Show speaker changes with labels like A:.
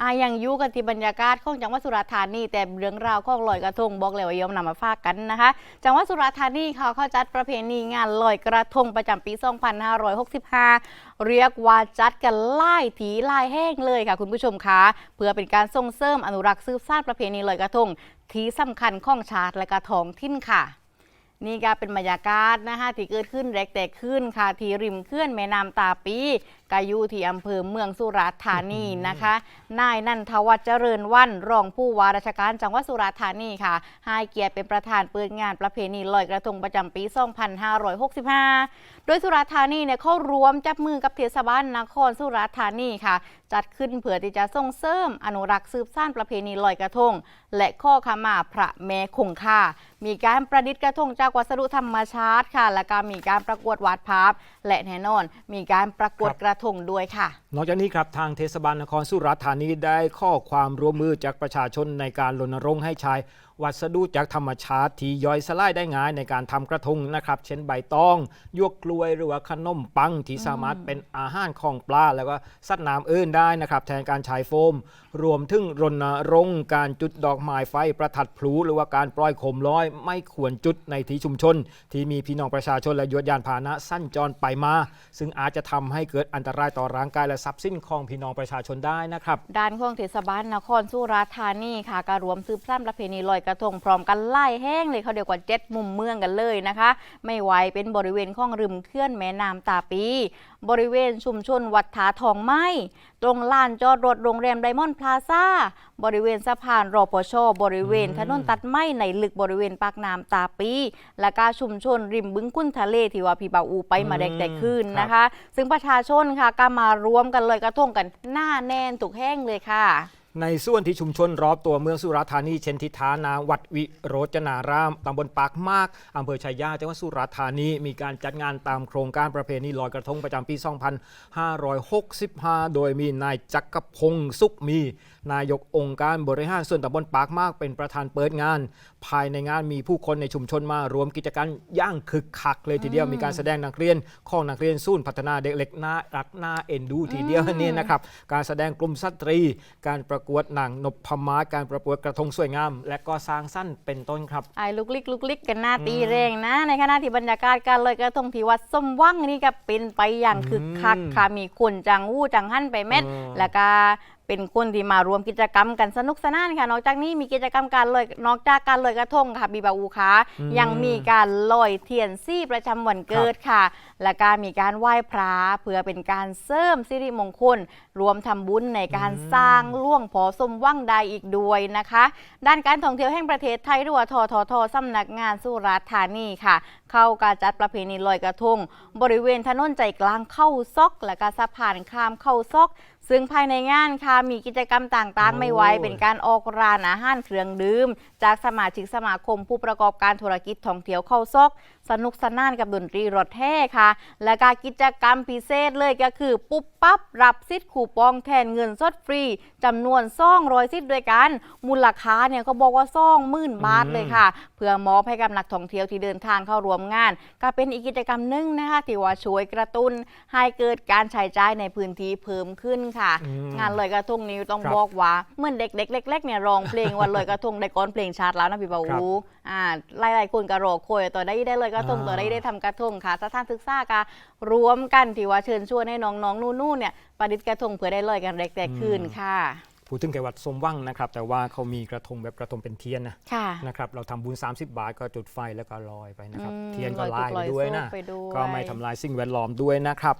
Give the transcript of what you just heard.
A: อ่ายังยู่กันที่บรรยากาศของจังหวัดสุราษฎร์ธานีแต่เรื่องราวของลอยกระทงบอกเลยว่ายอมนำมาฝากกันนะคะ จังหวัดสุราษฎร์ธานีเขาเขาจัดประเพณีงานลอยกระทงประจำปี 2565 เรียกว่าจัดกันไล่ถีไล่แห้งเลยค่ะคุณผู้ชมคะเพื่อเป็นการส่งเสริมอนุรักษ์สืบสานประเพณีลอยกระทงที่สำคัญของชาติและกระทองทิ้นค่ะนี่ก็เป็นบรรยากาศนะคะที่เกิดขึ้นแรกแต่ขึ้นค่ะที่ริมเขื่อนแม่น้ำตาปี กายูที่อำเภอเมืองสุราษฎร์ธานีนะคะ นายนันทวัฒน์เจริญวันรองผู้ว่าราชการจังหวัดสุราษฎร์ธานีค่ะให้เกียรติเป็นประธานเปิดงานประเพณีลอยกระทงประจำปี 2565 โดยสุราษฎร์ธานีเนี่ยเขารวมจับมือกับเทศบาลนครสุราษฎร์ธานีค่ะ จัดขึ้นเพื่อที่จะส่งเสริมอนุรักษ์สืบสานประเพณีลอยกระทง และข้อขมาพระแม่คงคามีการประดิษฐ์กระทงจากวัสดุธรรมชาติค่ะ และก็มีการประกวดวาดภาพ และแน่นอน มีการประกวด
B: ครับ
A: กระทงด้วยค่ะ
B: นอกจากนี้ครับทางเทศบาลนครสุราษฎร์ธานีได้ข้อความร่วมมือจากประชาชนในการรณรงค์ให้ใช้วัสดุจากธรรมชาติที่ย่อยสลายได้ง่ายในการทำกระทงนะครับ เช่นใบตองยวกกล้วยหรือว่าขนมปังที่สามารถเป็นอาหารของปลาแล้วก็สัตว์น้ำอื่นได้นะครับ แทนการใช้โฟม รวมถึงรณรงค์การจุดดอกไม้ไฟประทัดพลุหรือว่าการปล่อยโคมลอย ไม่ควรจุดในที่ชุมชน ที่มีพี่น้องประชาชนและยวดยานพาหนะสั้นจรไปมา ซึ่งอาจจะทำให้เกิดอันตรายต่อร่างกายและทรัพย์สินของพี่น้องประชาชนได้นะครับ
A: ด้านของเทศบาลนครสุราษฎร์ธานีค่ะก็รวมสืบสานประเพณีลอยกระทงพร้อมกันไล่แห้งเลยเขาเดียวกว่าเจ็ดมุมเมืองกันเลยนะคะ ไม่ไหวเป็นบริเวณของริมเขื่อนแม่น้ำตาปี บริเวณชุมชนวัดถาทองไม้ตรงลานจอดรถโรงแรมไดมอนด์พลาซ่าบริเวณสะพานรอปชบริเวณถนนตัดไม้ในลึกบริเวณปากน้ำตาปี และก็ชุมชนริมบึงกุ้นทะเลที่ว่าพี่บ่าวอูไปมาแดกแต่คืนนะคะ ซึ่งประชาชนค่ะก็มารวมกันเลยกระทงกันหน้าแน่นถูกแห้งเลยค่ะ
B: ในส่วนที่ชุมชนรอบตัวเมืองสุราษฎร์ธานีเช่นทิศทานาวัดวิโรจนารามตำบลปากมากอำเภอชัยยาจังหวัดสุราษฎร์ธานีมีการจัดงานตามโครงการประเพณีลอยกระทงประจำปี 2565 โดยมีนายจักรพงศ์สุขมี นายกองค์การบริหารส่วนตำบลปากมากเป็นประธานเปิดงาน ภายในงานมีผู้คนในชุมชนมารวมกิจกรรมย่างคึกคักเลยทีเดียวมีการแสดงนักเรียนของนักเรียนศูนย์พัฒนาเด็กเล็กน่ารักน่าเอ็นดูทีเดียวนี่นะครับการแสดงกลุ่มสตรีการประกวดหนังนพมาศการประกวดกระทงสวยงาม และก็สร้างสั้นเป็นต้นครับ
A: ไอ้ลูกลิกลูกลิกกันหน้าตีแรงนะ ในขณะที่บรรยากาศการลอยกระทงที่วัดส้มว่างนี่ก็เป็นไปอย่างคึกคักค่ะมีคนจังวู้จังหั่นไปเม็ด
B: อืม
A: แล้วก็ เป็นคนที่มารวมกิจกรรมกันสนุกสนานค่ะ นอกจากนี้มีกิจกรรมการลอยนอกจากการลอยกระทงค่ะบีบาอูคะยังมีการลอยเทียนซี่ประจำวันเกิดค่ะ และก็มีการไหว้พระเพื่อเป็นการเสริมสิริมงคล รวมทำบุญในการสร้างล่วงพอสมว่างใดอีกด้วยนะคะ ด้านการท่องเที่ยวแห่งประเทศไทยหรือว่าทททสำนักงานสุราษฎร์ธานีค่ะ เข้าการจัดประเพณีลอยกระทง บริเวณถนนใจกลางเข้าซอก และก็สะพานข้ามเข้าซอก ซึ่งภายในงานค่ะมีกิจกรรมต่างๆ ไม่ไว้
B: โอ้ย
A: เป็นการออกร้านอาหารเครื่องดื่ม จากสมาชิกสมาคมผู้ประกอบการธุรกิจท่องเที่ยวเข้าซอก สนุกสนานกับดนตรีรถแห่ค่ะ และการกิจกรรมพิเศษเลยก็คือ ปุ๊บปั๊บรับสิทธิ์คูปองแทนเงินสดฟรีจำนวนซ่องร้อยสิทธิ์ด้วยกัน มูลค่าเนี่ยเขาบอกว่าซ่องหมื่นบาทเลยค่ะ เพื่อมอบให้กับนักท่องเที่ยวที่เดินทางเข้าร่วมงาน ก็เป็นอีกกิจกรรมหนึ่งนะคะที่ว่าช่วยกระตุ้นให้เกิดการใช้จ่ายในพื้นที่เพิ่มขึ้นค่ะ
B: อืม
A: งานลอยกระทงนี้ต้อง
B: ครับ
A: บอกว่าเหมื่อนเด็กๆเล็กๆเนี่ยร้องเพลงวันลอยกระทงได้ก้อนเพลงชาติแล้วนะพี่บา
B: ครับ
A: วูอ่าหลายๆคนก็รอคอยต่อได้ได้เลยกระทง
B: อ่า
A: ต่อได้ได้ทำกระทงค่ะสถานศึกษาก็รวมกันที่ว่าเชิญชวนให้น้องๆนู่นๆเนี่ยประดิษฐ์กระทงเพื่อได้ลอยกันเด็กแต่คืนค่ะ
B: พูดถึงแกวัดสมว่างนะครับ แต่ว่าเขามีกระทงแบบกระทงเป็นเทียนนะ
A: ค่ะ
B: นะครับเราทำบุญ 30 บาทก็จุดไฟแล้วก็ลอยไปนะครับ
A: อืม
B: เทียนก็
A: ลอย
B: ลาย
A: จุกล
B: ไป
A: อย
B: ด้วย
A: โซ่
B: นะ
A: ไปด้วย
B: ก็ไม่ทำลายสิ่งแวดล้อมด้วยนะครับ